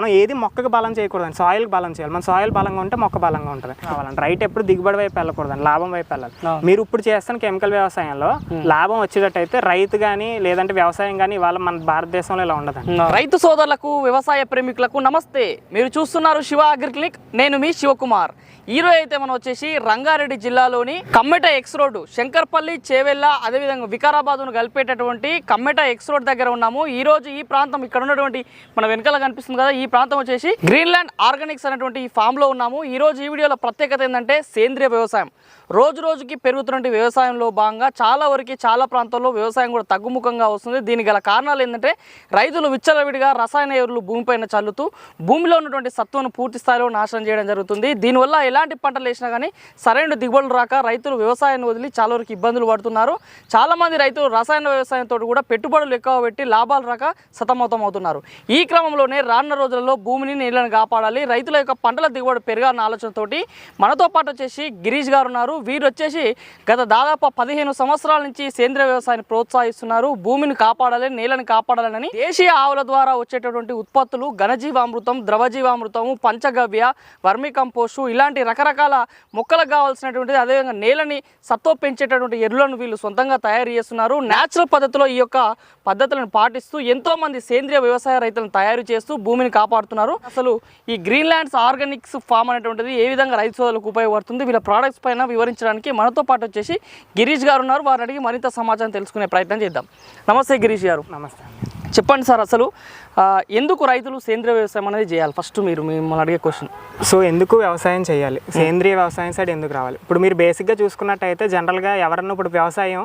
మనం ఏది మొక్కకు బలం చేయకూడదండి. సాయిల్కి బలం చేయాలి. మన సాయిల్ బలంగా ఉంటే మొక్క బలంగా ఉంటుంది. కావాలండి రైట్ ఎప్పుడు దిగుబడి వైపు వెళ్ళకూడదండి. లాభం వైపు వెళ్ళాలి. మీరు ఇప్పుడు చేస్తున్న కెమికల్ వ్యవసాయంలో లాభం వచ్చేటట్టయితే రైతు కానీ లేదంటే వ్యవసాయం కానీ ఇవాళ మన భారతదేశంలో ఇలా ఉండదండి. రైతు సోదరులకు వ్యవసాయ ప్రేమికులకు నమస్తే. మీరు చూస్తున్నారు శివ అగ్రి క్లినిక్ నేను మీ శివకుమార్. ఈ రోజు అయితే మనం వచ్చేసి రంగారెడ్డి జిల్లాలోని కమ్మెట ఎక్స్ రోడ్ శంకర్పల్లి చేవెళ్ళ అదేవిధంగా వికారాబాద్ను కలిపేటటువంటి కమ్మెట ఎక్స్ రోడ్ దగ్గర ఉన్నాము. ఈ రోజు ఈ ప్రాంతం ఇక్కడ ఉన్నటువంటి మన వెనకాల కనిపిస్తుంది కదా ఈ ప్రాంతం వచ్చేసి గ్రీన్లాండ్ ఆర్గానిక్స్ అనేటువంటి ఈ ఫామ్లో ఉన్నాము. ఈ రోజు ఈ వీడియోలో ప్రత్యేకత ఏంటంటే సేంద్రియ వ్యవసాయం. రోజు రోజుకి పెరుగుతున్నటువంటి వ్యవసాయంలో భాగంగా చాలా వరకు చాలా ప్రాంతాల్లో వ్యవసాయం కూడా తగ్గుముఖంగా వస్తుంది. దీనికి గల కారణాలు ఏంటంటే రైతులు విచ్చలవిడిగా రసాయన ఎరువులు భూమిపైన చల్లుతూ భూమిలో ఉన్నటువంటి సత్వను పూర్తి స్థాయిలో నాశనం చేయడం జరుగుతుంది. దీనివల్ల ఎలాంటి పంటలు వేసినా కానీ సరైన దిగుబడులు రాక రైతులు వ్యవసాయాన్ని వదిలి చాలా వరకు ఇబ్బందులు పడుతున్నారు. చాలామంది రైతులు రసాయన వ్యవసాయంతో కూడా పెట్టుబడులు ఎక్కువ పెట్టి లాభాలు రాక సతమతం అవుతున్నారు. ఈ క్రమంలోనే రానున్న రోజులలో భూమిని నీళ్ళను కాపాడాలి. రైతుల యొక్క పంటల దిగుబడి పెరగాలన్న ఆలోచనతోటి మనతో పాటు వచ్చేసి గిరీష్ గారు ఉన్నారు. వీరు వచ్చేసి గత దాదాపు పదిహేను సంవత్సరాల నుంచి సేంద్రియ వ్యవసాయాన్ని ప్రోత్సహిస్తున్నారు. భూమిని కాపాడాలి నేలను కాపాడాలని దేశీయ ఆవుల ద్వారా వచ్చేటటువంటి ఉత్పత్తులు ఘనజీవామృతం ద్రవజీవామృతము పంచగవ్య వర్మి కంపోస్టు ఇలాంటి రకరకాల మొక్కలకు కావాల్సినటువంటి అదేవిధంగా నేలని సత్వ పెంచేటటువంటి ఎరువులను వీళ్ళు సొంతంగా తయారు చేస్తున్నారు. న్యాచురల్ పద్ధతిలో ఈ యొక్క పద్ధతులను పాటిస్తూ ఎంతో మంది సేంద్రియ వ్యవసాయ రైతులను తయారు చేస్తూ భూమిని కాపాడుతున్నారు. అసలు ఈ గ్రీన్ ల్యాండ్స్ ఆర్గానిక్స్ ఫామ్ అనేటువంటిది ఏ విధంగా రైతు సోదరులకు ఉపయోగపడుతుంది? వీళ్ళ ప్రోడక్ట్స్ పైన వివరించడానికి మనతో పాటు వచ్చేసి గిరీష్ గారు ఉన్నారు. వారిని అడిగి మరింత సమాచారం తెలుసుకునే ప్రయత్నం చేద్దాం. నమస్తే గిరీష్ గారు. నమస్తే చెప్పండి సార్ అసలు ఎందుకు రైతులు సేంద్రియ వ్యవసాయం అనేది చేయాలి? ఫస్ట్ మీరు మిమ్మల్ని అడిగే క్వశ్చన్ సో ఎందుకు వ్యవసాయం చేయాలి? సేంద్రియ వ్యవసాయం సైడ్ ఎందుకు రావాలి? ఇప్పుడు మీరు బేసిక్గా చూసుకున్నట్టయితే జనరల్గా ఎవరన్నా ఇప్పుడు వ్యవసాయం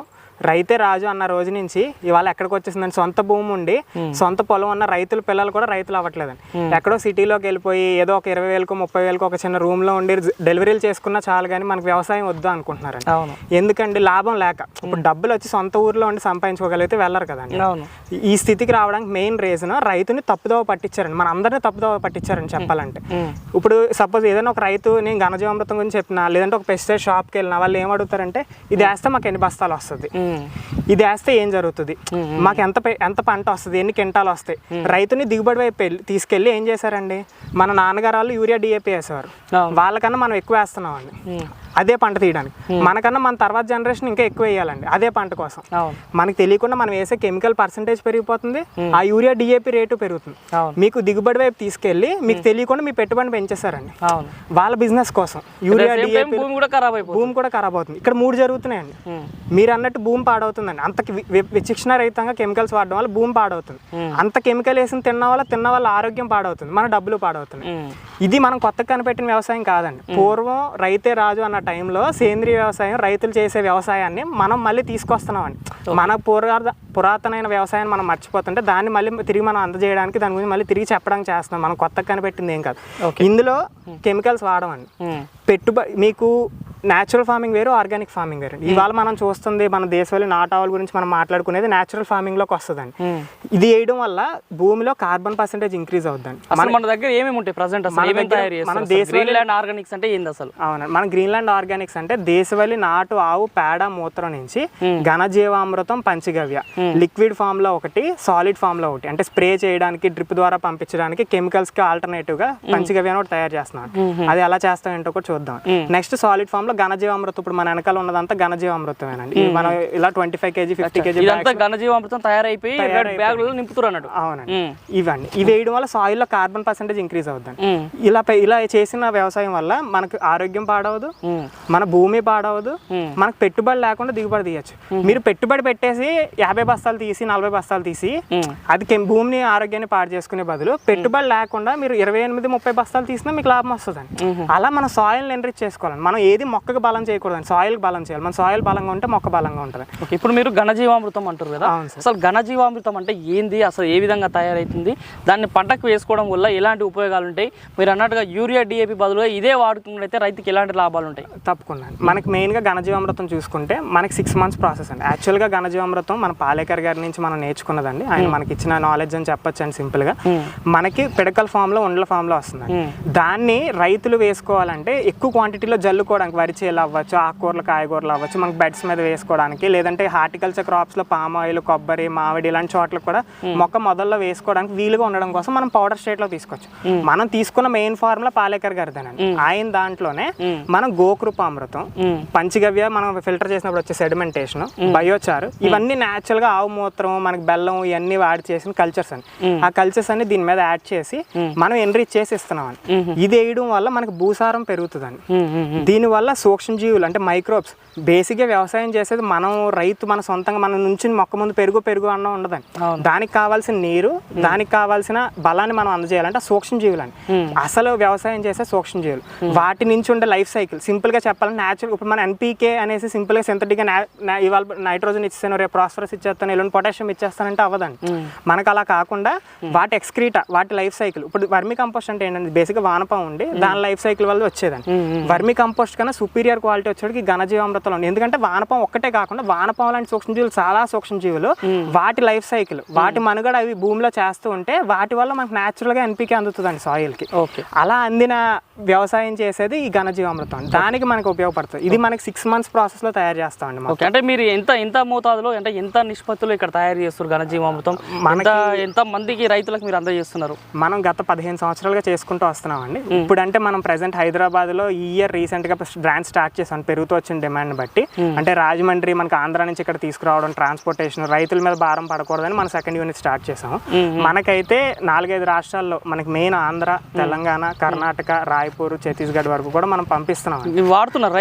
రైతే రాజు అన్న రోజు నుంచి ఇవాళ ఎక్కడికి వచ్చేసిందండి సొంత భూమి ఉండి సొంత పొలం ఉన్న రైతుల పిల్లలు కూడా రైతులు అవ్వట్లేదండి. ఎక్కడో సిటీలోకి వెళ్ళిపోయి ఏదో ఒక ఇరవై వేలకు ముప్పై వేలకు ఒక చిన్న రూమ్లో ఉండి డెలివరీలు చేసుకున్నా చాలు కానీ మనకు వ్యవసాయం వద్దు అనుకుంటున్నారండి. అవును. ఎందుకండి? లాభం లేక. ఇప్పుడు డబ్బులు వచ్చి సొంత ఊర్లో ఉండి సంపాదించుకోగలిగితే వెళ్ళరు కదండి. అవును. ఈ స్థితికి రావడానికి మెయిన్ రీజన్ రైతుని తప్పుదోవ పట్టించారండి. మన అందరినీ తప్పుదోవ పట్టించారని చెప్పాలంటే. ఇప్పుడు సపోజ్ ఏదైనా ఒక రైతు నేను ఘనజీవామృతం గురించి చెప్పినా లేదంటే ఒక పెస్టిసైడ్ షాప్కి వెళ్ళినా వాళ్ళు ఏం అడుగుతారంటే ఇది వేస్తే మాకు ఎన్ని బస్తాలు వస్తుంది. ఇది వేస్తే ఏం జరుగుతుంది? మాకు ఎంత ఎంత పంట వస్తుంది? ఎన్ని క్వింటాలు వస్తాయి? రైతుని దిగుబడి వైపు తీసుకెళ్ళి ఏం చేశారండి? మన నాన్నగారు వాళ్ళు యూరియా డిఏపి వేసేవారు. వాళ్ళకన్నా మనం ఎక్కువ వేస్తున్నామండి. ఉమ్. అదే పంట తీయడానికి. మనకన్నా మన తర్వాత జనరేషన్ ఇంకా ఎక్కువ వేయాలండి అదే పంట కోసం. మనకి తెలియకుండా మనం వేసే కెమికల్ పర్సంటేజ్ పెరిగిపోతుంది ఆ యూరియా డిఏపి రేటు పెరుగుతుంది. మీకు దిగుబడి వైపు తీసుకెళ్ళి మీకు తెలియకుండా మీ పెట్టుబడి పెంచేస్తారండి వాళ్ళ బిజినెస్ కోసం. యూరియా డిఏపి భూమి కూడా ఖరాబ్ అయిపోతుంది. భూమి కూడా ఖరాబ్ అవుతుంది. ఇక్కడ మూడు జరుగుతున్నాయండి. మీరు అన్నట్టు భూమి పాడవుతుందండి. అంత విచక్షణ రహితంగా కెమికల్స్ వాడడం వల్ల భూమి పాడవుతుంది. అంత కెమికల్ వేసిన తిన్న వల్ల తిన్న వల్ల ఆరోగ్యం పాడవుతుంది. మన డబ్బులు పాడవుతున్నాయి. ఉమ్. ఇది మనం కొత్తగా కనిపెట్టిన వ్యవసాయం కాదండి. పూర్వం రైతే రాజు అన్న టైంలో సేంద్రియ వ్యవసాయం రైతులు చేసే వ్యవసాయాన్ని మనం మళ్ళీ తీసుకొస్తున్నామండి. మన పురాత పురాతనమైన వ్యవసాయాన్ని మనం మర్చిపోతుంటే దాన్ని మళ్ళీ తిరిగి మనం అందజేయడానికి దాని గురించి మళ్ళీ తిరిగి చెప్పడానికి చేస్తున్నాం. మనం కొత్తగా కనిపెట్టింది ఏం కాదు. ఇందులో కెమికల్స్ వాడమండి. పెట్టుబడి మీకు న్యాచురల్ ఫార్మింగ్ వేరు ఆర్గానిక్ ఫార్మింగ్ వేరు. ఇవాళ మనం చూస్తుంది మన దేశంలో నాటావుల గురించి మనం మాట్లాడుకునేది న్యాచురల్ ఫార్మింగ్లోకి వస్తుందండి. ఉమ్. ఇది వేయడం వల్ల భూమిలో కార్బన్ పర్సెంటేజ్ ఇంక్రీజ్ అసలు మన దగ్గర ఏమేమి ఉంటాయి ప్రజెంట్ మన ఆర్గానిక్స్ అంటే ఏంది అసలు? అవునండి. మన గ్రీన్లాండ్ ఆర్గానిక్స్ అంటే దేశవాళీ నాటు ఆవు పేడ మూత్రం నుంచి ఘనజీవామృతం పంచగవ్య. లిక్విడ్ ఫామ్లో ఒకటి సాలిడ్ ఫామ్లో ఒకటి. అంటే స్ప్రే చేయడానికి డ్రిప్ ద్వారా పంపించడానికి కెమికల్స్కి ఆల్టర్నేటివ్గా పంచగవ్య అని ఒకటి తయారు చేస్తున్నాం అది ఎలా చేస్తాం ఏంటో కూడా చూద్దాం. నెక్స్ట్ సాలిడ్ ఫామ్ లో ఘనజీవామృతం ఇప్పుడు మన వెనకాల ఉన్నదంతా ఘనజీవామృతమేనండి. మనం ఇలా twenty five KG fifty KG ఇదంతా ఘనజీవామృతం తయారైపోయి బ్యాగులలో నింపుతారు అన్నట్టు. అవునండి. ఇవండి. ఇవి వేయడం వల్ల సాయిల్లో కార్బన్ పర్సెంటేజ్ ఇంక్రీజ్ అవుతుందండి ఉమ్. ఇలా ఇలా చేసిన వ్యవసాయం వల్ల మనకు ఆరోగ్యం పాడవదు. మన భూమి పాడవదు. మనకు పెట్టుబడి లేకుండా దిగుబడి తీయచ్చు. మీరు పెట్టుబడి పెట్టేసి యాభై బస్తాలు తీసి నలభై బస్తాలు తీసి. అది భూమిని ఆరోగ్యాన్ని పాడు చేసుకునే బదులు పెట్టుబడి లేకుండా మీరు ఇరవై ఎనిమిది ముప్పై బస్తాలు తీసినా మీకు లాభం వస్తుందండి. అలా మన సాయిల్ని ఎన్రిచ్ చేసుకోవాలండి. మనం ఏది మొక్కకు బలం చేయకూడదండి. సాయిల్కి బలం చేయాలి. మన సాయిల్ బలంగా ఉంటే మొక్క బలంగా ఉంటుంది. ఇప్పుడు మీరు ఘనజీవామృతం అంటారు కదా? అసలు ఘనజీవామృతం అంటే ఏంది? అసలు ఏ విధంగా తయారవుతుంది దాన్ని పంటకు వేసుకోవడం వల్ల ఎలాంటి ఉపయోగాలు ఉంటాయి? మీరు అన్నట్టుగా యూరియా డిఏపి బదులుగా ఇదే వాడుకున్నట్లయితే రైతుకి ఎలాంటి లాభాలు ఉంటాయి? తప్పకుండా మనకి మెయిన్గా ఘనజీవామృతం చూసుకుంటే మనకి సిక్స్ మంత్స్ ప్రాసెస్ అండి. యాక్చువల్గా ఘనజీవామృతం మన పాలేకర్ గారి నుంచి మనం నేర్చుకున్నదండి. ఆయన మనకి ఇచ్చిన నాలెడ్జ్ అని చెప్పొచ్చు అండి సింపుల్గా మనకి పిడకల్ ఫామ్లో ఉండల ఫామ్లో వస్తుంది దాన్ని రైతులు వేసుకోవాలంటే ఎక్కువ క్వాంటిటీలో జల్లుకోవడానికి వరి వరిచేలు అవ్వచ్చు ఆకుకూరలు కాయగూరలు అవ్వచ్చు మనకి బెడ్స్ మీద వేసుకోవడానికి లేదంటే హార్టికల్చర్ క్రాప్స్లో పామ్ ఆయిల్ కొబ్బరి మామిడి ఇలాంటి చోట్ల కూడా మొక్క మొదల్లో వేసుకోవడానికి వీలుగా ఉండడం కోసం మనం పౌడర్ స్టేట్లో తీసుకోవచ్చు మనం తీసుకున్న మెయిన్ ఫార్ములా పాలేకర్ గారిదేనండి. ఆయన దాంట్లోనే మనం గోకృపామృతం పంచగవ్య మనం ఫిల్టర్ చేసినప్పుడు వచ్చే సెడిమెంటేషన్ బయోచారు ఇవన్నీ న్యాచురల్గా ఆవు మూత్రం మనకి బెల్లం ఇవన్నీ వాడి చేసిన కల్చర్స్ అని ఆ కల్చర్స్ అన్ని దీని మీద యాడ్ చేసి మనం ఎన్రిచ్ చేసి ఇస్తున్నాం అని ఇది వేయడం వల్ల మనకి భూసారం పెరుగుతుందండి. దీని వల్ల సూక్ష్మజీవులు అంటే మైక్రోబ్స్ బేసిక్గా వ్యవసాయం చేసేది మనం రైతు మన సొంతంగా మన నుంచి మొక్క ముందు పెరుగు పెరుగు అన్నం ఉండదండి. దానికి కావాల్సిన నీరు దానికి కావాల్సిన బలాన్ని మనం అందజేయాలంటే సూక్ష్మజీవులు అని అసలు వ్యవసాయం చేసే సూక్ష్మజీవులు వాటి నుంచి ఉండే లైఫ్ సైకిల్ సింపుల్గా చెప్పాలంటే న్యాచురల్ ఇప్పుడు మన ఎన్పీకే అనేసి సింపుల్గా సింథటిక్గా ఇవాళ నైట్రోజన్ ఇచ్చేస్తాను రేపు ప్రాస్పరస్ ఇచ్చేస్తాను ఎల్లుండి పొటాషియం ఇచ్చేస్తానంటే అవ్వదండి. మనకు అలా కాకుండా వాటి ఎక్స్క్రీటా వాటి లైఫ్ సైకిల్ ఇప్పుడు వర్మి కంపోస్ట్ అంటే ఏంటంటే బేసిక్గా వానపం ఉండి దాని లైఫ్ సైకిల్ వల్ల వచ్చేదండి. వర్మి కంపోస్ట్ కన్నా సుపీరియర్ క్వాలిటీ వచ్చేటికి ఘనజీవామృతం ఉంది ఎందుకంటే వానపం ఒక్కటే కాకుండా వానపం లాంటి సూక్ష్మజీవులు చాలా సూక్ష్మజీవులు. వాటి లైఫ్ సైకిల్ వాటి మనుగడ అవి భూమిలో చేస్తూ ఉంటే వాటి వల్ల మనకు natural గా ఎన్పికే అందుతుందండి soil కి. ఓకే. అలా అందిన వ్యవసాయం చేసేది ఈ ఘనజీవామృతం దానికి మనకు ఉపయోగపడుతుంది. ఇది మనకి సిక్స్ మంత్స్ ప్రాసెస్లో తయారు చేస్తామండి మనం. ఓకే అంటే మీరు ఎంత ఎంత మోతాదులో అంటే ఎంత నిష్పత్తిలో ఇక్కడ తయారు చేస్తారు ఘనజీవామృతం? ఎంత ఎంత మందికి రైతులకు మీరు అందజేస్తున్నారు? మనం గత పదిహేను సంవత్సరాలుగా చేసుకుంటూ వస్తున్నామండి. ఇప్పుడు అంటే మనం ప్రజెంట్ హైదరాబాద్లో ఈ ఇయర్ రీసెంట్గా బ్రాండ్ స్టార్ట్ చేసాం పెరుగుతూ వచ్చిన డిమాండ్ బట్టి. అంటే రాజమండ్రి మనకి ఆంధ్ర నుంచి ఇక్కడ తీసుకురావడం ట్రాన్స్పోర్టేషన్ రైతుల మీద భారం పడకూడదని మన సెకండ్ యూనిట్ స్టార్ట్ చేసాం మనకైతే నాలుగైదు రాష్ట్రాల్లో మనకి మెయిన్ ఆంధ్ర తెలంగాణ కర్ణాటక రాయపూర్ ఛత్తీస్గఢ్ వరకు కూడా మనం పంపిస్తున్నాం వాడుతున్నారు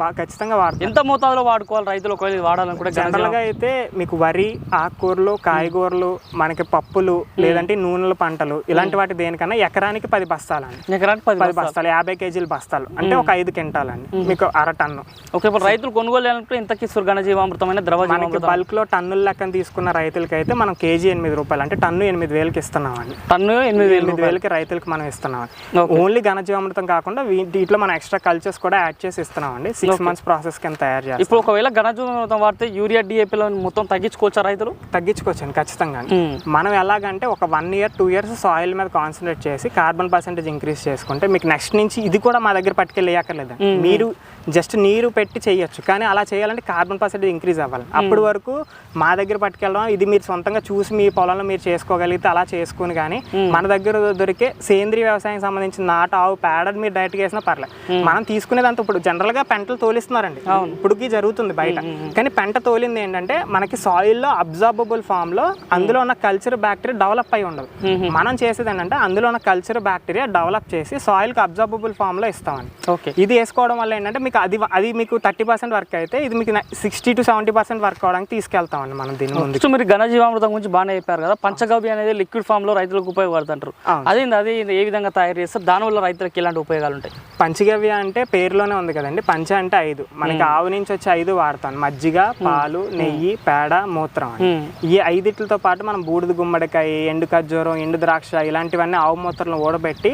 వా- ఖచ్చితంగా వాడతాం ఎంత మోతాదులో వాడుకోవాలి రైతులు? ఒకవేళ వాడాలనుకుంటే జనరల్గా అయితే మీకు వరి ఆకుకూరలు కాయగూరలు మనకి పప్పులు లేదంటే నూనెల పంటలు ఇలాంటి వాటి దేనికన్నా ఎకరానికి పది బస్తాలండి. ఎకరానికి పది బస్తాలు. యాభై కేజీల బస్తాలు. అంటే ఒక ఐదు క్వింటాలండి. మీకు అర టన్ను. ఓకే ఇప్పుడు రైతులు కొనుగోలు చేయాలంటే ఎంత ఇస్తారు ఘనజీవామృతమైన ద్రవ మనకి బల్క్లో టన్నుల లెక్కన తీసుకున్న రైతులకి అయితే మనం కేజీ ఎనిమిది రూపాయలు అంటే టన్ను ఎనిమిది వేలకి ఇస్తున్నామండి. టన్ను ఎనిమిది ఎనిమిది వేలకి రైతులకి మనం ఇస్తున్నాం ఓన్లీ ఘనజీవామృతం కాకుండా వీ- వీటిలో మన ఎక్స్ట్రా కల్చర్స్ కూడా యాడ్ చేసి ఇస్తున్నామండి. సిక్స్ మంత్స్ ప్రాసెస్ కింద తయారు చేస్తాం ఇప్పుడు ఒకవేళ ఘనజీవామృతం వాడితే యూరియా డిఏపీలో మొత్తం తగ్గించుకోవచ్చా రైతులు? తగ్గించుకోవచ్చండి ఖచ్చితంగా మనం ఎలాగంటే ఒక one year two years soil మీద కాన్సన్ట్రేట్ చేసి కార్బన్ పర్సెంటేజ్ ఇంక్రీజ్ చేసుకుంటే మీకు నెక్స్ట్ నుంచి ఇది కూడా మా దగ్గర పట్టుకెళ్ళేయక్కర్లేదండి. మీరు జస్ట్ నీరు పెట్టి చేయొచ్చు కానీ అలా చేయాలంటే కార్బన్ పర్సెంటేజ్ ఇంక్రీజ్ అవ్వాలి. అప్పటి వరకు మా దగ్గర పట్టుకెళ్ళడం ఇది మీరు సొంతంగా చూసి మీ పొలంలో మీరు చేసుకోగలిగితే అలా చేసుకుని కానీ మన దగ్గర దొరికే సేంద్రీయ వ్యవసాయం సంబంధించిన నాటు ఆవు పేడ మీరు డైరెక్ట్గా వేసినా పర్లేదు మనం తీసుకునేదంతా ఇప్పుడు జనరల్గా పెంటలు తోలిస్తున్నారండి. ఇప్పటికి జరుగుతుంది బయట. కానీ పెంట తోలింది ఏంటంటే మనకి సాయిల్లో అబ్జార్బబుల్ ఫామ్లో అందులో ఉన్న కల్చర్ బ్యాక్టీరియా డెవలప్ అయి ఉండదు. మనం చేసేది ఏంటంటే అందులో ఉన్న కల్చర్ బ్యాక్టీరియా డెవలప్ చేసి సాయిల్కి అబ్జార్బబుల్ ఫామ్లో ఇస్తామండి. ఓకే. ఇది వేసుకోవడం వల్ల ఏంటంటే మీకు అది అది మీకు థర్టీ పర్సెంట్ వర్క్ అయితే ఇది మీకు sixty to seventy percent work అవడానికి తీసుకెళ్తామండి మనం దీని ముందు నెక్స్ట్ మీరు ఘనజీవామృతం గురించి బాగానే చెప్పారు కదా పంచగవ్య అనేది లిక్విడ్ ఫామ్లో రైతులకు ఉపయోగపడుతుంటారు. అదేంది అది ఏ విధంగా తయారు చేస్తారు? దానివల్ల రైతులకు ఎలాంటి ఉపయోగాలు ఉంటాయి పంచగవ్య అంటే పేరులోనే ఉంది కదండి. పంచ అంటే ఐదు. మనకి ఆవు నుంచి వచ్చే ఐదు వాడతాం. మజ్జిగ పాలు నెయ్యి పేడ మూత్రం. ఈ ఐదిట్లతో పాటు మనం బూడిద గుమ్మడికాయ ఎండు ఖర్జూరం ఎండు ద్రాక్ష ఇలాంటివన్నీ ఆవు మూత్రలను ఊడబెట్టి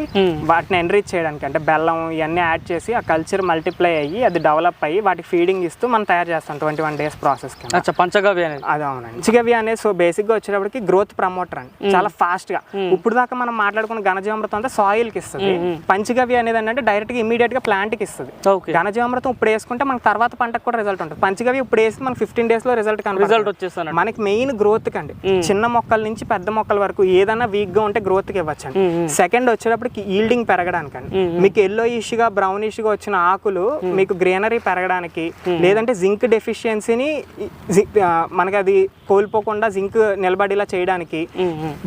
వాటిని ఎన్రిచ్ చేయడానికి అంటే బెల్లం ఇవన్నీ యాడ్ చేసి ఆ కల్చర్ మల్టిప్లై అయ్యి అది డెవలప్ అయ్యి వాటికి ఫీడింగ్ ఇస్తూ మనం తయారు చేస్తాం ట్వంటీ వన్ డేస్ ప్రాసెస్ అచ్చా పంచగవ్య అనేది. అది అవునండి. పంచగవ్య అనేది సో బేసిక్గా వచ్చేటప్పటికి గ్రోత్ ప్రమోటర్ అండి. చాలా ఫాస్ట్గా. ఇప్పుడు దాకా మనం మాట్లాడుకున్న ఘనజీవామృతం అంతా సాయిల్కి ఇస్తుంది. పంచగవ్య అనేది ఏంటంటే డైరెక్ట్గా ఇమీడియట్గా ప్లాంట్కి ఇస్తుంది. ఘనజీవామృతం ఇప్పుడు వేసుకుంటే మనకి తర్వాత పంటకు కూడా రిజల్ట్ ఉంటుంది. పంచగవ్య ఇప్పుడు వేసి మనకి ఫిఫ్టీన్ డేస్లో రిజల్ట్ రిజల్ట్ వచ్చేస్తాను మనకి మెయిన్ గ్రోత్ కండి చిన్న మొక్కల నుంచి పెద్ద మొక్కల వరకు ఏదైనా వీక్గా ఉంటే గ్రోత్కి ఇవ్వచ్చండి సెకండ్ వచ్చేటప్పటికి ఈల్డింగ్ పెరగడానికండి మీకు ఎల్లో గా బ్రౌన్గా వచ్చిన ఆకులు మీకు గ్రీనరీ పెరగడానికి లేదంటే జింక్ డెఫిషియన్సీని మనకి అది కోల్పోకుండా జింక్ నిలబడేలా చేయడానికి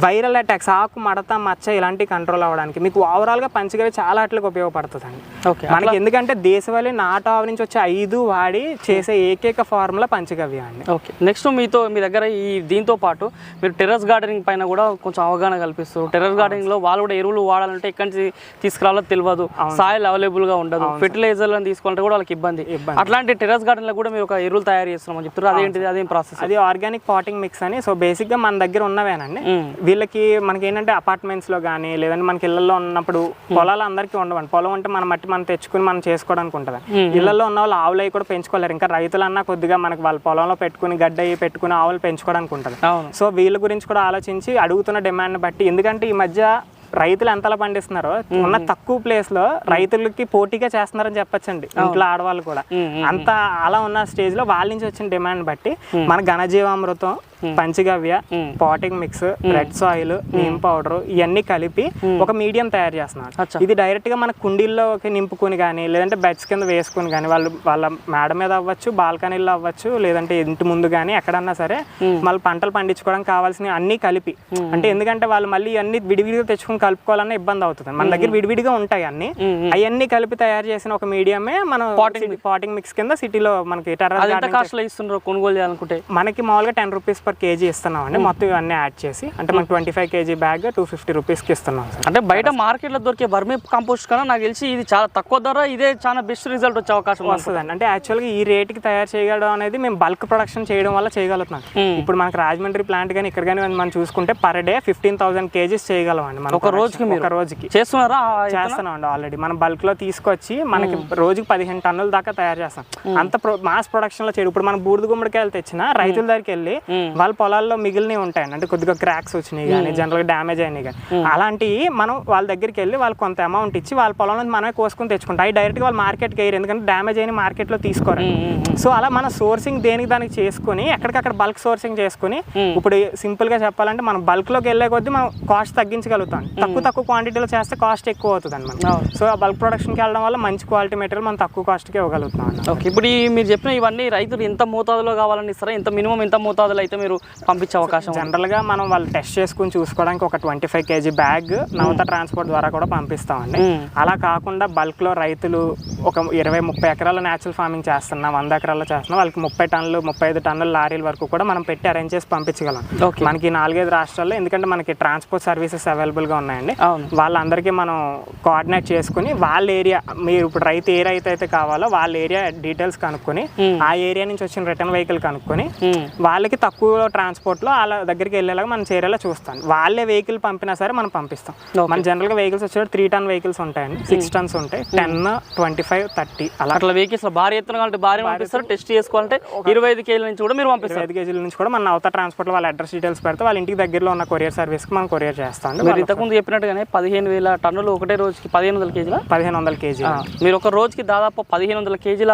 వైరల్ అటాక్స్ ఆకు మడత మచ్చ ఇలాంటివి కంట్రోల్ అవ్వడానికి మీకు ఓవరాల్గా పంచగవ్య చాలా అట్లకు ఉపయోగపడుతుందండి. ఓకే మనకి ఎందుకంటే దేశవాళీ నాటు ఆవు నుంచి వచ్చే ఐదు వాడి చేసే ఏకైక ఫార్ములా పంచగవ్య అండి ఓకే నెక్స్ట్ మీతో మీ దగ్గర ఈ దీంతో పాటు మీరు టెర్రస్ గార్డెనింగ్ పైన కూడా కొంచెం అవగాహన కల్పిస్తారు టెర్రస్ గార్డెనింగ్లో వాళ్ళు కూడా ఎరువులు వాడాలంటే ఎక్కడి నుంచి తీసుకురావాలో తెలియదు. సాయిల్ అవైలబుల్గా ఉండదు ఫెర్టిలైజర్లను తీసుకోవాలంటే కూడా వాళ్ళకి ఇబ్బంది. ఇబ్బంది. అట్లాంటి టెర్రస్ గార్డెన్లో కూడా మీరు ఒక ఎరువులు తయారు చేస్తున్నామని చెప్తారు అదేంటిది అదేం ప్రాసెస్ అది ఆర్గానిక్ పాటింగ్ మిక్స్ అని. సో బేసిక్గా మన దగ్గర ఉన్నవేనండి. వీళ్ళకి మనకి ఏంటంటే అపార్ట్మెంట్స్లో కానీ లేదంటే మనకి ఇళ్ళలో ఉన్నప్పుడు పొలాలు అందరికీ ఉండవండి. పొలం అంటే మన మట్టి మనం తెచ్చుకుని మనం చేసుకోవడానికి ఉంటుంది. ఇళ్ళలో ఉన్న వాళ్ళు ఆవులు అవి కూడా పెంచుకోలేరు. ఇంకా రైతులన్నా కొద్దిగా మనకి వాళ్ళ పొలంలో పెట్టుకుని గడ్డ అవి పెట్టుకుని ఆవులు పెంచుకోవడానికి ఉంటుంది. సో వీళ్ళ గురించి కూడా ఆలోచించి అడుగుతున్న డిమాండ్ బట్టి ఎందుకంటే ఈ మధ్య రైతులు ఎంతలా పండిస్తున్నారో ఉన్న తక్కువ ప్లేస్లో రైతులకి పోటీగా చేస్తున్నారని చెప్పొచ్చండి. ఇంట్లో ఆడవాళ్ళు కూడా. అంత అలా ఉన్న స్టేజ్లో వాళ్ళ నుంచి వచ్చిన డిమాండ్ బట్టి మన ఘనజీవామృతం పంచగవ్య potting mix red soil neem powder ఇవన్నీ కలిపి ఒక మీడియం తయారు చేస్తున్నారు. ఇది డైరెక్ట్గా మన కుండీల్లోకి నింపుకొని కానీ లేదంటే బెడ్స్ కింద వేసుకొని కానీ వాళ్ళు వాళ్ళ మేడ మీద అవ్వచ్చు బాల్కనీలో అవ్వచ్చు లేదంటే ఇంటి ముందు కానీ ఎక్కడన్నా సరే మళ్ళీ పంటలు పండించుకోవడానికి కావాల్సిన అన్ని కలిపి. అంటే ఎందుకంటే వాళ్ళు మళ్ళీ అన్ని విడివిడిగా తెచ్చుకొని కలుపుకోవాలన్న ఇబ్బంది అవుతుంది. మన దగ్గర విడివిడిగా ఉంటాయి అన్ని. అవన్నీ కలిపి తయారు చేసిన ఒక మీడియమే మనం పాటింగ్ మిక్స్ కింద సిటీలో మనకి టెర్రస్ కొనుగోలు చేయాలనుకుంటే? మనకి మామూలుగా టెన్ రూపీస్ పర్ కేజీ ఇస్తున్నాం అండి మొత్తం ఇవన్నీ యాడ్ చేసి అంటే మనకి twenty five KG bag two fifty రూపీస్కి ఇస్తున్నాం సార్. అంటే బయట మార్కెట్లో దొరికే బర్మీ కంపోస్ట్ కన్నా నాకు తెలిసి ఇది చాలా తక్కువ ధర ఇదే చాలా బెస్ట్ రిజల్ట్ వచ్చే అవకాశం వస్తుందండి. అంటే యాక్చువల్గా ఈ రేట్కి తయారు చేయడం అనేది మేము బల్క్ ప్రొడక్షన్ చేయడం వల్ల చేయగలుగుతున్నాం. ఇప్పుడు మనకి రాజమండ్రి ప్లాంట్ కానీ ఇక్కడ కానీ మనం చూసుకుంటే per day fifteen thousand KGs చేయగలం అండి మనం ఒక రోజుకి? ఒక రోజుకి. చేస్తున్నారా? ఆ ఇతను? చేస్తున్నాం అండి ఆల్రెడీ మనం బల్క్లో తీసుకొచ్చి మనకి రోజుకి పదిహేను టన్నుల దాకా తయారు చేస్తాం. అంత మాస్ ప్రొడక్షన్లో చేయడు. ఇప్పుడు మనం బూడిద గుమ్మడికాయలు తెచ్చిన రైతుల దగ్గరికి వెళ్ళి వాళ్ళ పొలాల్లో మిగిలినవి ఉంటాయండి. అంటే కొద్దిగా క్రాక్స్ వచ్చినాయి కానీ జనరల్గా డ్యామేజ్ అయినాయి కానీ. అలాంటివి మనం వాళ్ళ దగ్గరికి వెళ్ళి వాళ్ళకి కొంత అమౌంట్ ఇచ్చి వాళ్ళ పొలంలో మనమే కోసుకొని తెచ్చుకుంటాం. అవి డైరెక్ట్గా వాళ్ళు మార్కెట్కి వేయరు. ఎందుకంటే డ్యామేజ్ అయిన మార్కెట్లో తీసుకోరు. సో అలా మన సోర్సింగ్ దేనికి దానికి చేసుకొని ఎక్కడికక్కడ బల్క్ సోర్సింగ్ చేసుకొని ఇప్పుడు సింపుల్గా చెప్పాలంటే మనం బల్క్లోకి వెళ్ళే కొద్దీ మనం కాస్ట్ తగ్గించగలుగుతాం. తక్కువ తక్కువ క్వాంటిటీలో చేస్తే కాస్ట్ ఎక్కువ అవుతుంది అనమాట. సో ఆ బల్క్ ప్రొడక్షన్కి వెళ్ళడం వల్ల మంచి క్వాలిటీ మెటీరియల్ మనం తక్కువ కాస్ట్కి ఇవ్వగలుగుతాం. ఓకే ఇప్పుడు ఈ మీరు చెప్పిన ఇవన్నీ రైతులు ఎంత మోతాదులో కావాలని ఇస్తారా ఎంత మినిమం ఎంత మోతాదులో అయితే మీరు పంపించే అవకాశం? జనరల్గా మనం వాళ్ళు టెస్ట్ చేసుకుని చూసుకోవడానికి ఒక twenty five KG bag Navata transport ద్వారా కూడా పంపిస్తామండి. అలా కాకుండా బల్క్లో రైతులు ఒక ఇరవై ముప్పై ఎకరాల న్యాచురల్ ఫార్మింగ్ చేస్తున్నాం వంద ఎకరాల్లో చేస్తున్నాం వాళ్ళకి ముప్పై టన్నులు ముప్పై ఐదు టన్నుల లారీల వరకు కూడా మనం పెట్టి అరేంజ్ చేసి పంపించగలం మనకి నాలుగైదు రాష్ట్రాల్లో ఎందుకంటే మనకి ట్రాన్స్పోర్ట్ సర్వీసెస్ అవైలబుల్గా ఉన్నాయండి వాళ్ళందరికీ మనం కోఆర్డినేట్ చేసుకుని వాళ్ళ ఏరియా మీరు ఇప్పుడు రైతు ఏ రైతు అయితే కావాలో వాళ్ళ ఏరియా డీటెయిల్స్ కనుక్కొని. ఆ ఏరియా నుంచి వచ్చిన రిటర్న్ వెహికల్ కనుక్కొని. వాళ్ళకి తక్కువ ట్రాన్స్పోర్ట్లో వాళ్ళ దగ్గరికి వెళ్ళేలాగా మనం చేరేలా చూస్తాం వాళ్ళే వెహికల్ పంపినా సరే మనం పంపిస్తాం. మన జనరల్గా వెహికల్స్ వచ్చేది త్రీ టన్ వెహికల్స్ ఉంటాయండి. సిక్స్ టన్స్ ఉంటాయి. టెన్ ట్వంటీ ఫైవ్ థర్టీ అలా. అట్లా వెహికల్స్ భారీ ఎత్తున భారీ పంపిస్తారు. టెస్ట్ చేసుకోవాలంటే ఇరవై ఐదు కేజీల నుంచి కూడా మీరు పంపిస్తారు. ఐదు కేజీల నుంచి కూడా మన అవత ట్రాన్స్పోర్ట్ వాళ్ళ అడ్రస్ డీటెయిల్స్ పెడితే వాళ్ళ ఇంటికి దగ్గరలో ఉన్న కొరియర్ సర్వీస్కి మనం కొరియర్ చేస్తాం మీరు ఇంతకుముందు చెప్పినట్టుగానే పదిహేను వేల టన్నులు ఒకటే రోజుకి పదిహేను వందల కేజీల? పదిహేను వందల కేజీ మీరు ఒక రోజుకి దాదాపు పదిహేను వందల కేజీల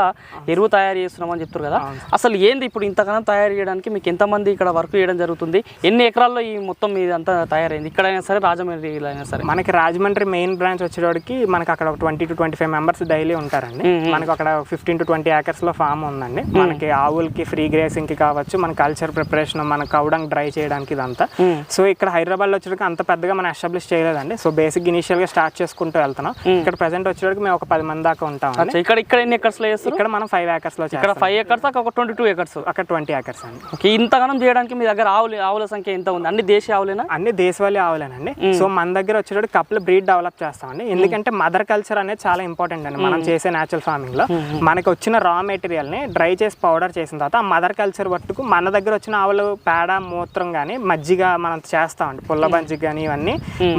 ఎరువు తయారు చేస్తున్నామని చెప్తారు కదా. అసలు ఏంది ఇప్పుడు ఇంతగానం తయారు చేయడానికి మీకు ఎంతమంది ఇక్కడ వర్క్ చేయడం జరుగుతుంది. ఎన్ని ఎకరాల్లో ఈ మొత్తం ఇది అంతా తయారైంది? ఇక్కడైనా సరే రాజమండ్రిలో అయినా సరే. మనకి రాజమండ్రి మెయిన్ బ్రాంచ్ వచ్చేటోడికి మనకి అక్కడ ఒక twenty to twenty five members daily ఉంటారండి. మనకి అక్కడ ఫిఫ్టీన్ టు ట్వంటీ ఏకర్స్లో ఫామ్ ఉందండి. మనకి ఆవులకి ఫ్రీ గ్రేసింగ్కి కావచ్చు మన కల్చర్ ప్రిపరేషన్ మన కౌడంగ్ డ్రై చేయడానికి ఇదంతా. సో ఇక్కడ హైదరాబాద్లో వచ్చేటికి అంత పెద్దగా మనం ఎస్టాబ్లిష్ చేయలేదండి. సో బేసిక్ ఇనిషియల్గా స్టార్ట్ చేసుకుంటూ వెళ్తున్నాం. ఇక్కడ ప్రెసెంట్ వచ్చేటికి మేము ఒక పది మంది దాకా అచ్చా, ఇక్కడ ఇక్కడ ఎన్ని ఎకర్స్లో ఇక్కడ మనం ఫైవ్ ఏకర్స్లో ఇక్కడ ఫైవ్ ఎకర్స్ ఒక ట్వంటీ టూ ఎకర్స్ అక్కడ ట్వంటీ ఏకర్స్ అండి. ఇంతగానం చేయడానికి మీ దగ్గర ఆవులు ఆవుల సంఖ్య ఎంత ఉంది? అన్ని దేశీయ ఆవులేనా? అన్ని దేశవాళీ ఆవులేనండి. సో మన దగ్గర వచ్చేటప్పుడు కప్పులు బ్రీడ్ డెవలప్ చేస్తామండి. ఎందుకంటే మదర్ కల్చర్ అనేది చాలా ఇంపార్టెంట్ అండి. మనం చేసే న్యాచురల్ ఫార్మింగ్లో. మనకి వచ్చిన రా మెటీరియల్ని డ్రై చేసి పౌడర్ చేసిన తర్వాత ఆ మదర్ కల్చర్ పట్టుకు మన దగ్గర వచ్చిన ఆవులు పేడ మూత్రం కానీ మజ్జిగ మనం చేస్తామండి. పుల్ల మజ్జిగ కానీ ఇవన్నీ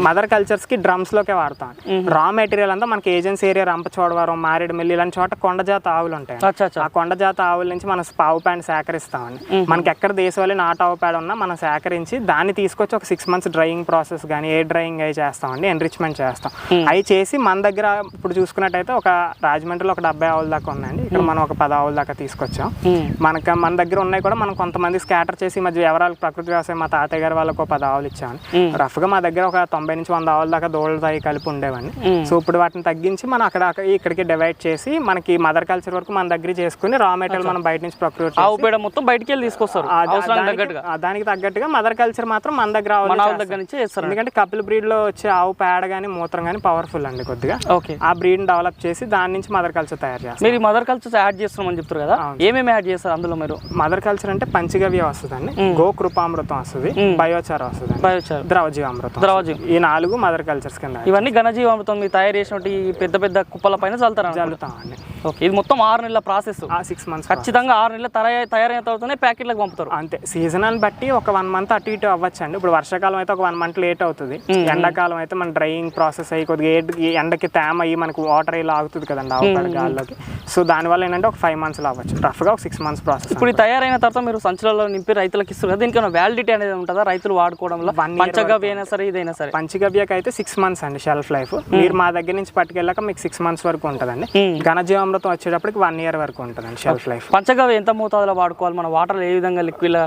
మదర్ కల్చర్స్కి డ్రమ్స్ లోకే వాడతాం. రా మెటీరియల్ అంతా మనకి ఏజెన్సీ ఏరియా రంపచోడవరం మారేడుమిల్లి ఇలాంటి చోట కొండ జాత ఆవులు ఉంటాయి ఆ కొండ జాత ఆవుల నుంచి మనం ఆవు పేడ సేకరిస్తామండి. మనకి ఎక్కడ దేశవాళీ నాటు ఆవు పేడ ఉన్నా మనం సేకరించి దాన్ని తీసుకొచ్చి ఒక సిక్స్ మంత్స్ డ్రైయింగ్ ప్రాసెస్ కానీ ఏ డ్రైయింగ్ అవి చేస్తామండి ఎన్రిచ్మెంట్ చేస్తాం. అవి చేసి మన దగ్గర ఇప్పుడు చూసుకున్నట్టయితే ఒక రాజమండ్రిలో ఒక డెబ్బై ఆవుల దాకా ఉన్నాయండి ఇక్కడ మనం ఒక పది ఆవుల దాకా తీసుకొచ్చాం. మ్మ్. మనకి మన దగ్గర ఉన్నాయి కూడా మనం కొంతమంది స్కాటర్ చేసి మధ్య వివరాలు ప్రకృతి వ్యవసాయం మా తాతయ్య గారు వాళ్ళకి పది ఆవులు ఇచ్చామండి. రఫ్గా మా దగ్గర ఒక తొంభై నుంచి వంద ఆవుల దాకా దోళ్ళ దాయి కలిపి ఉండేవండి. సో ఇప్పుడు వాటిని తగ్గించి మనం అక్కడ ఇక్కడికి డివైడ్ చేసి మనకి మదర్ కల్చర్ వరకు మన దగ్గర చేసుకుని రా మెటీరియల్ మనం బయట నుంచి ప్రొక్యూర్ ఆవు పేడ మొత్తం బయటికి వెళ్ళి తీసుకొస్తారు. తగ్గట్టుగా. దానికి తగ్గట్టుగా మదర్ కల్చర్ మాత్రం మన దగ్గర మన. దగ్గర నుంచి చేస్తారు ఎందుకంటే కపిల్ బ్రీడ్లో వచ్చే ఆవు పేడ కానీ మూత్రం కానీ పవర్ఫుల్ అండి కొద్దిగా. ఓకే. ఆ బ్రీడ్ డెవలప్ చేసి దాని నుంచి మదర్ కల్చర్ తయారు చేస్తాం మీరు మదర్ కల్చర్స్ యాడ్ చేస్తున్నామని చెప్తారు కదా? ఏమేమి యాడ్ చేస్తారు అందులో మీరు? మదర్ కల్చర్ అంటే పంచగవ్య వస్తుందండి. గో కృపామృతం వస్తుంది. బయోచార వస్తుంది బయోచార్ ద్రవజీవామృతం ద్రవజీ ఈ నాలుగు మదర్ కల్చర్స్ కింద. ఇవన్నీ ఘనజీవామృతం మీరు తయారు చేసినట్టు ఈ పెద్ద పెద్ద కుప్పల పైన చల్లుతారు జల్లుతామండి. ఓకే ఇది మొత్తం ఆరు నెలల ప్రాసెస్ ఆ సిక్స్ మంత్స్ ఖచ్చితంగా ఆరు నెలల తయారై తయారైన తర్వాతనే ప్యాకెట్లకు పంపుతారు. అంతే. సీజనల్ బట్టి ఒక వన్ మంత్ అటు ఇటు అవ్వచ్చు అండి ఇప్పుడు వర్షాకాలం అయితే ఒక వన్ మంత్ లేట్ అవుతుంది. ఎండాకాలం అయితే మన డ్రైయింగ్ ప్రాసెస్ అయ్యి కొద్దిగా ఎండకి తేమ అయ్యి మనకు వాటర్ ఇలా ఆగుతుంది కదండి ఆవుకాడ గాల్లోకి. సో దానివల్ల ఏంటంటే ఒక ఫైవ్ మంత్స్లో అవ్వచ్చు. రఫ్గా ఒక సిక్స్ మంత్స్ ప్రాసెస్ ఇప్పుడు తయారైన తర్వాత మీరు సంచులలో నింపి రైతులకు ఇస్తారు కదా దీనికి వ్యాలిడిటీ అనేది ఉంటుందా రైతులు వాడుకోవడంలో? పంచగవ్య అయినా సరే ఇదైనా సరే. పంచగవ్యకి అయితే సిక్స్ మంత్స్ అండి షెల్ఫ్ లైఫ్ మీరు మా దగ్గర నుంచి పట్టుకెళ్ళాక మీకు సిక్స్ మంత్స్ వరకు ఉంటుందండి. ఘనజీవామృతం వచ్చేటప్పటికి వన్ ఇయర్ వరకు ఉంటుందండి షెల్ఫ్ లైఫ్ పంచగవ్య ఎంత మోతాదులో వాడుకోవాలి? మన వాటర్ ఏ విధంగా లిక్విడ్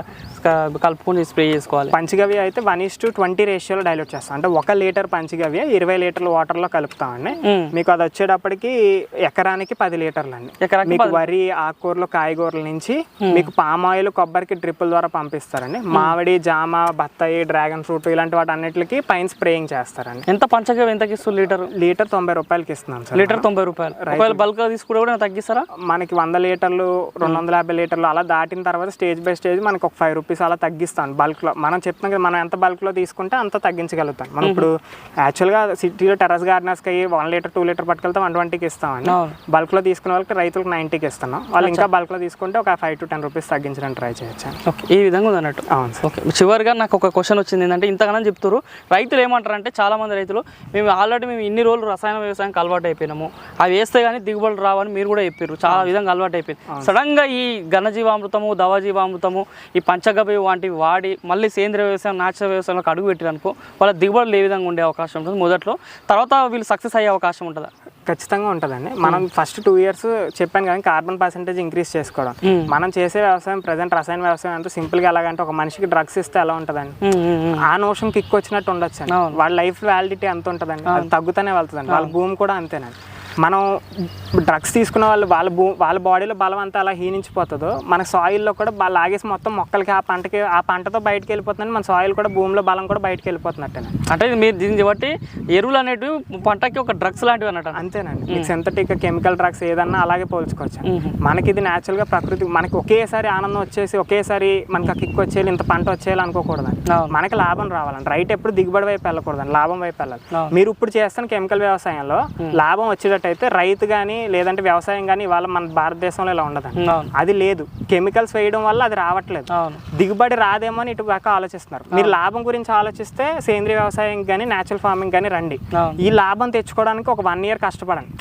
కలుపుకొని స్ప్రే చేసుకోవాలి? పంచగవ్య అయితే వన్ ఇస్ టు ట్వంటీ రేషియోలో డైల్యూట్ చేస్తాం. అంటే ఒక లీటర్ పంచగవ్య ఇరవై లీటర్ల వాటర్లో కలుపుతామండి. మీకు అది వచ్చేటప్పటికి ఎకరానికి పది లీటర్లు అండి మీకు వరి ఆకుకూరలు కాయగూరల నుంచి మీకు పామ్ ఆయిల్ కొబ్బరికి డ్రిప్పుల ద్వారా పంపిస్తారండి. మామిడి జామ బత్తాయి డ్రాగన్ ఫ్రూట్ ఇలాంటి వాటి అన్నిటికి పైన స్ప్రేయింగ్ చేస్తారండి. ఎంత పంచగవ్య? ఎంతకి ఇస్తారు లీటర్? లీటర్ తొంభై రూపాయలకి ఇస్తున్నాం సార్. లీటర్ తొంభై రూపాయలు. బల్క్ తీసుకుంటే కూడా తగ్గిస్తారా? మనకి వంద లీటర్లు రెండు వందల యాభై లీటర్లు అలా దాటిన తర్వాత స్టేజ్ బై స్టేజ్ మనకి ఒక ఫైవ్ రూపీస్ అలా తగ్గిస్తాను బల్క్లో. మనం చెప్తున్నాం కదా మనం ఎంత బల్క్లో తీసుకుంటే అంత తగ్గించగలుగుతాం మనం ఇప్పుడు యాక్చువల్గా సిటీలో టెరస్ గార్డెనర్స్కి అయ్యి వన్ లీటర్ టూ లీటర్ పట్టుకెళ్తే వన్ ట్వంటీకి ఇస్తామండి. బల్క్లో తీసుకునే వాళ్ళకి రైతులకు నైంటీకి ఇస్తున్నాం. వాళ్ళు ఇంకా బల్క్లో తీసుకుంటే ఒక ఫైవ్ టు టెన్ రూపీస్ తగ్గించడానికి ట్రై చేయొచ్చు ఓకే ఈ విధంగా ఉంది అన్నట్టు. అవును సార్. ఓకే చివరిగా నాకు ఒక క్వశ్చన్ వచ్చింది. ఏంటంటే ఇంతగానో చెప్తారు రైతులు ఏమంటారంటే చాలా మంది రైతులు మేము ఆల్రెడీ మేము ఇన్ని రోజులు రసాయన వ్యవసాయానికి అలవాటు అయిపోయినాము. అవి వేస్తే కానీ దిగుబడులు రావని మీరు కూడా చెప్పారు చాలా విధంగా అలవాటు అయిపోయింది. సడన్గా ఈ ఘనజీవామృతము దవజీవామృతము ఈ పంచగవ్య వంటివి వాడి మళ్ళీ సేంద్రియ వ్యవసాయం నాచురల్ వ్యవసాయంలోకి అడుగు పెట్టిరనుకో వాళ్ళ దిగుబడులు ఏ విధంగా ఉండే అవకాశం ఉంటుంది మొదట్లో. తర్వాత వీళ్ళు సక్సెస్ అయ్యే అవకాశం ఉంటుందా? ఖచ్చితంగా ఉంటుందండి. మనం ఫస్ట్ టూ ఇయర్స్ చెప్పాను కానీ కార్బన్ పర్సెంటేజ్ ఇంక్రీజ్ చేసుకోవడం. మనం చేసే వ్యవసాయం ప్రజెంట్ రసాయన వ్యవసాయం అంతా సింపుల్గా ఎలాగంటే ఒక మనిషికి డ్రగ్స్ ఇస్తే ఎలా ఉంటుందండి. ఆ నోషన్ కిక్ వచ్చినట్టు ఉండొచ్చు అండి. వాళ్ళ లైఫ్ వ్యాలిడిటీ ఎంత ఉంటుందండి? అది తగ్గుతూనే వెళ్తుందండి. వాళ్ళ భూమి కూడా అంతేనండి. మనం డ్రగ్స్ తీసుకున్న వాళ్ళు వాళ్ళ భూ వాళ్ళ బాడీలో బలం అంతా అలా హీనించిపోతుందో మన సాయిల్లో కూడా లాగేసి మొత్తం మొక్కలకి ఆ పంటకి ఆ పంటతో బయటకు వెళ్ళిపోతుందండి మన సాయిల్ కూడా భూమిలో బలం కూడా బయటకు వెళ్ళిపోతున్నట్టేనండి అంటే మీరు దీన్ని బట్టి ఎరువులు అనేటివి పంటకి ఒక డ్రగ్స్ లాంటివి అన్నట్టు. అంతేనండి. మీకు సింథటిక్ కెమికల్ డ్రగ్స్ ఏదన్నా అలాగే పోల్చుకోవచ్చు. మనకి ఇది న్యాచురల్గా ప్రకృతి మనకి ఒకేసారి ఆనందం వచ్చేసి ఒకేసారి మనకి ఆ కిక్ వచ్చేయాలి ఇంత పంట వచ్చేయాలి అనుకోకూడదండి. మనకి లాభం రావాలండి. రైట్ ఎప్పుడు దిగుబడి వైపు వెళ్ళకూడదండి. లాభం వైపు వెళ్ళాలి. మీరు ఇప్పుడు చేస్తున్న కెమికల్ వ్యవసాయంలో లాభం వచ్చేటట్టయితే రైతు కానీ లేదంటే వ్యవసాయం కానీ ఇవాళ మన భారతదేశంలో ఇలా ఉండదండి. అది లేదు. కెమికల్స్ వేయడం వల్ల అది రావట్లేదు. దిగుబడి రాదేమో అని ఇటు పక్క ఆలోచిస్తున్నారు. మీరు లాభం గురించి ఆలోచిస్తే సేంద్రియ వ్యవసాయం కానీ న్యాచురల్ ఫార్మింగ్ కానీ రండి. ఈ లాభం తెచ్చుకోవడానికి ఒక వన్ ఇయర్ కష్టపడండి.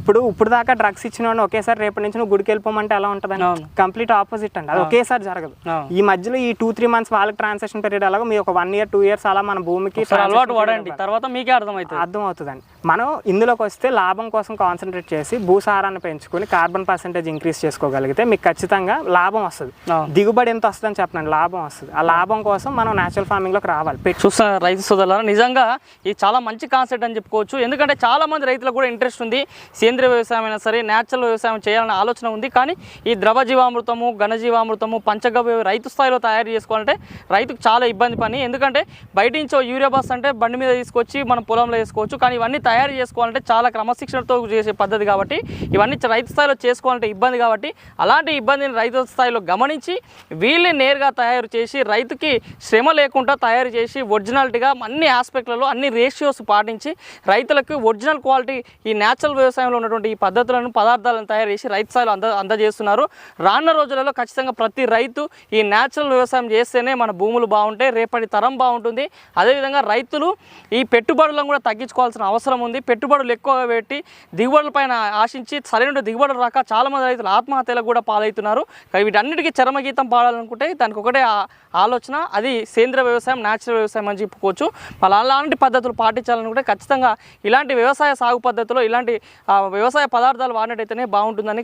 ఇప్పుడు ఇప్పుడు దాకా డ్రగ్స్ ఇచ్చిన వాడిని ఒకేసారి రేపటి నుంచి నువ్వు గుడికి వెళ్ళిపోమంటే ఎలా ఉంటుందండి? అవును. కంప్లీట్ ఆపోజిట్ అండి. అది ఒకేసారి జరగదు. ఈ మధ్యలో ఈ టూ త్రీ మంత్స్ వాళ్ళకి ట్రాన్సాక్షన్ పీరియడ్ అలాగా మీ ఒక వన్ ఇయర్ టూ ఇయర్స్ అలా మన భూమికి అలవాటు పడండి. తర్వాత మీకే అర్థమవుతుంది. అర్థం అవుతుందండి మనం ఇందులోకి వస్తే లాభం కోసం కాన్సన్ట్రేట్ చేసి భూసారాన్ని పెంచుకొని కార్బన్ పర్సెంటేజ్ ఇంక్రీజ్ చేసుకోగలిగితే మీకు ఖచ్చితంగా లాభం వస్తుంది. దిగుబడి ఎంత వస్తుందని చెప్పండి లాభం వస్తుంది. ఆ లాభం కోసం మనం న్యాచురల్ ఫార్మింగ్లోకి రావాలి. చూస్తున్న రైతు సోదరులారా నిజంగా ఇది చాలా మంచి కాన్సెప్ట్ అని చెప్పుకోవచ్చు. ఎందుకంటే చాలా మంది రైతులకు కూడా ఇంట్రెస్ట్ ఉంది. సేంద్రియ వ్యవసాయం అయినా సరే న్యాచురల్ వ్యవసాయం చేయాలనే ఆలోచన ఉంది. కానీ ఈ ద్రవ జీవామృతము ఘనజీవామృతము పంచగవ్య రైతు స్థాయిలో తయారు చేసుకోవాలంటే రైతుకు చాలా ఇబ్బంది పని. ఎందుకంటే బయట నుంచి యూరియా బస్ అంటే బండి మీద తీసుకొచ్చి మనం పొలంలో వేసుకోవచ్చు. కానీ ఇవన్నీ తయారు చేసుకోవాలంటే చాలా క్రమశిక్షణతో చేసే పద్ధతి కాబట్టి ఇవన్నీ రైతు స్థాయిలో చేసుకోవాలంటే ఇబ్బంది కాబట్టి అలాంటి ఇబ్బందిని రైతు స్థాయిలో గమనించి వీళ్ళని నేరుగా తయారు చేసి రైతుకి శ్రమ లేకుండా తయారు చేసి ఒరిజినాలిటీగా అన్ని ఆస్పెక్ట్లలో అన్ని రేషియోస్ పాటించి రైతులకు ఒరిజినల్ క్వాలిటీ ఈ న్యాచురల్ వ్యవసాయంలో ఉన్నటువంటి ఈ పద్ధతులను పదార్థాలను తయారు చేసి రైతు స్థాయిలో అంద అందజేస్తున్నారు. రానున్న రోజులలో ఖచ్చితంగా ప్రతి రైతు ఈ న్యాచురల్ వ్యవసాయం చేస్తేనే మన భూములు బాగుంటాయి రేపటి తరం బాగుంటుంది. అదేవిధంగా రైతులు ఈ పెట్టుబడులను కూడా తగ్గించుకోవాల్సిన అవసరం ఉంది. పెట్టుబడులు ఎక్కువగా పెట్టి దిగుబడుల పైన ఆశించి సరైన దిగుబడులు రాక చాలామంది రైతులు ఆత్మహత్యలకు కూడా పాలవుతున్నారు. కానీ వీటన్నిటికీ చరమగీతం పాడాలనుకుంటే దానికి ఒకటే ఆలోచన అది సేంద్రియ వ్యవసాయం న్యాచురల్ వ్యవసాయం అని చెప్పుకోవచ్చు. మళ్ళీ అలాంటి పద్ధతులు పాటించాలనుకుంటే ఖచ్చితంగా ఇలాంటి వ్యవసాయ సాగు పద్ధతిలో ఇలాంటి వ్యవసాయ పదార్థాలు వాడినట్టయితేనే బాగుంటుందని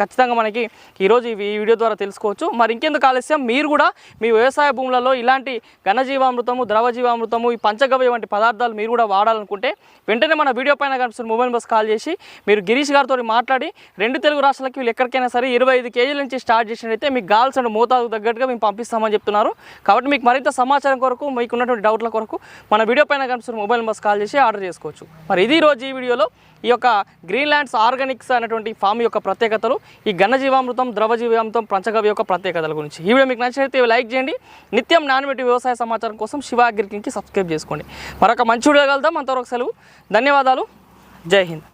ఖచ్చితంగా మనకి ఈరోజు ఈ వీడియో ద్వారా తెలుసుకోవచ్చు. మరి ఇంకెందుకు ఆలస్యం? మీరు కూడా మీ వ్యవసాయ భూములలో ఇలాంటి ఘనజీవామృతము ద్రవజీవామృతము ఈ పంచగవ్య వంటి పదార్థాలు మీరు కూడా వాడాలనుకుంటే వెంటనే మన వీడియో పైన కనిపిస్తున్న మొబైల్ బస్ కాల్ చేసి మీరు గిరీష్ గారితో మాట్లాడి రెండు తెలుగు రాష్ట్రాలకి వీళ్ళు ఎక్కడికైనా సరే ఇరవై ఐదు కేజీల నుంచి స్టార్ట్ చేసినట్టయితే మీకు అండ్ మోతాదు తగ్గట్టుగా మేము పంపిస్తామని చెప్తున్నారు. కాబట్టి మీకు మరింత సమాచారం కొరకు మీకు ఉన్నటువంటి డౌట్ల కొరకు మన వీడియో పైన కనిపిస్తున్న మొబైల్ నెంబర్స్ కాల్ చేసి ఆర్డర్ చేసుకోవచ్చు. మరి ఇది రోజు ఈ వీడియోలో ఈ యొక్క గ్రీన్ ల్యాండ్స్ ఆర్గానిక్స్ అనేటువంటి ఫామ్ యొక్క ప్రత్యేకతలు ఈ ఘనజీవామృతం ద్రవజీవామృతం పంచగవ్య యొక్క ప్రత్యేకతల గురించి. ఈ వీడియో మీకు నచ్చినట్లయితే లైక్ చేయండి. నిత్యం నానబెట్టి వ్యవసాయ సమాచారం కోసం శివ అగ్రికింగ్కి సబ్స్క్రైబ్ చేసుకోండి. మరొక మంచి వీడియో కలుద్దాం. అంతవరకు సెలవు. ధన్యవాదాలు. జై హింద్.